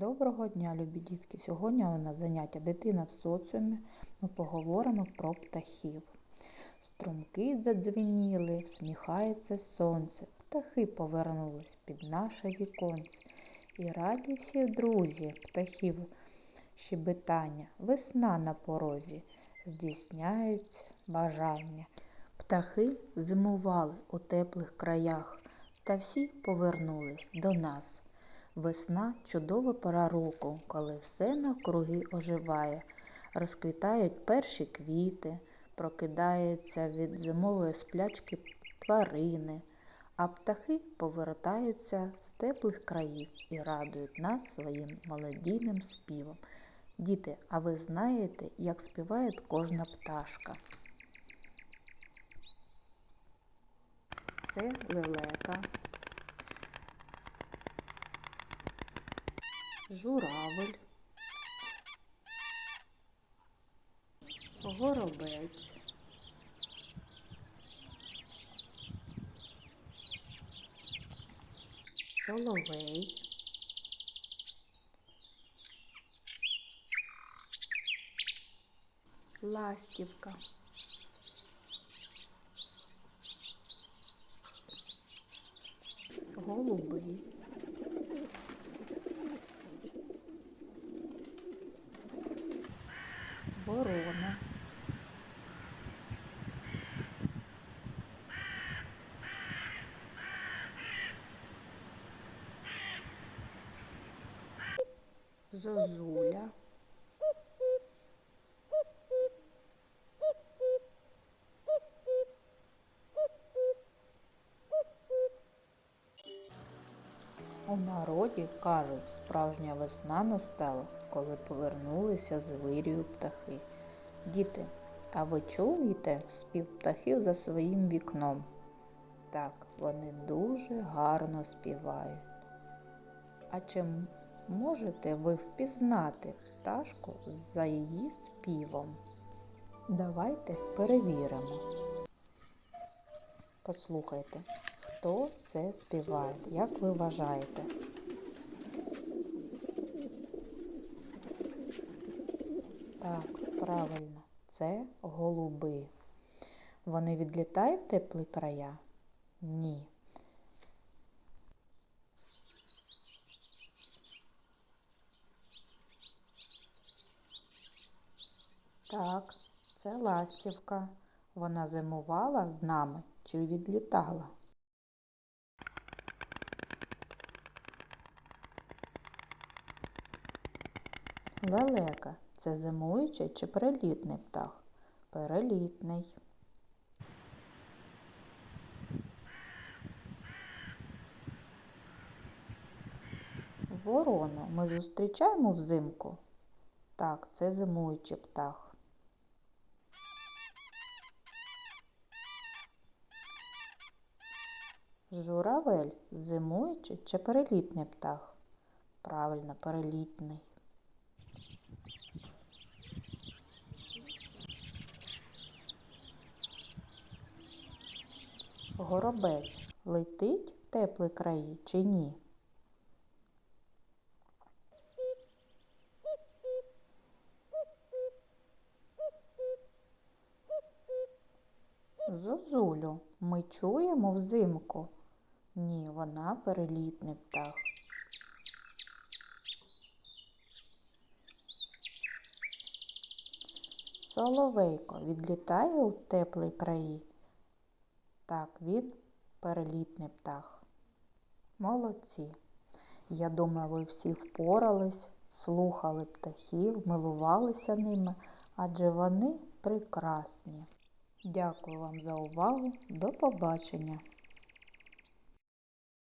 Доброго дня, любі дітки! Сьогодні у нас заняття дитина в соціумі. Ми поговоримо про птахів. Струмки задзвеніли, всміхається сонце. Птахи повернулись під наше віконце. І раді всі друзі, птахів щебетання. Весна на порозі, здійсняється бажання. Птахи зимували у теплих краях, та всі повернулись до нас. Весна чудова пора року, коли все навкруги оживає, розквітають перші квіти, прокидаються від зимової сплячки тварини, а птахи повертаються з теплих країв і радують нас своїм молодійним співом. Діти, а ви знаєте, як співає кожна пташка? Це лелека. Журавель, горобець, соловей, ластівка. Голуби. Ворона. Зозуля. У народі кажуть, справжня весна настала, коли повернулися з вирію птахи. Діти, а ви чуєте спів птахів за своїм вікном? Так, вони дуже гарно співають. А чи можете ви впізнати пташку за її співом? Давайте перевіримо. Послухайте, хто це співає, як ви вважаєте? Так, правильно, це голуби. Вони відлітають в теплі края? Ні. Так, це ластівка. Вона зимувала з нами чи відлітала? Лелека це зимуючий чи перелітний птах? Перелітний. Ворону ми зустрічаємо взимку? Так, це зимуючий птах. Журавель зимуючий чи перелітний птах? Правильно, перелітний. Горобець летить в теплі краї чи ні? Зозулю ми чуємо взимку? Ні, вона перелітний птах. Соловейко відлітає у теплі краї? Так, він перелітний птах. Молодці. Я думаю, ви всі впорались, слухали птахів, милувалися ними, адже вони прекрасні. Дякую вам за увагу. До побачення!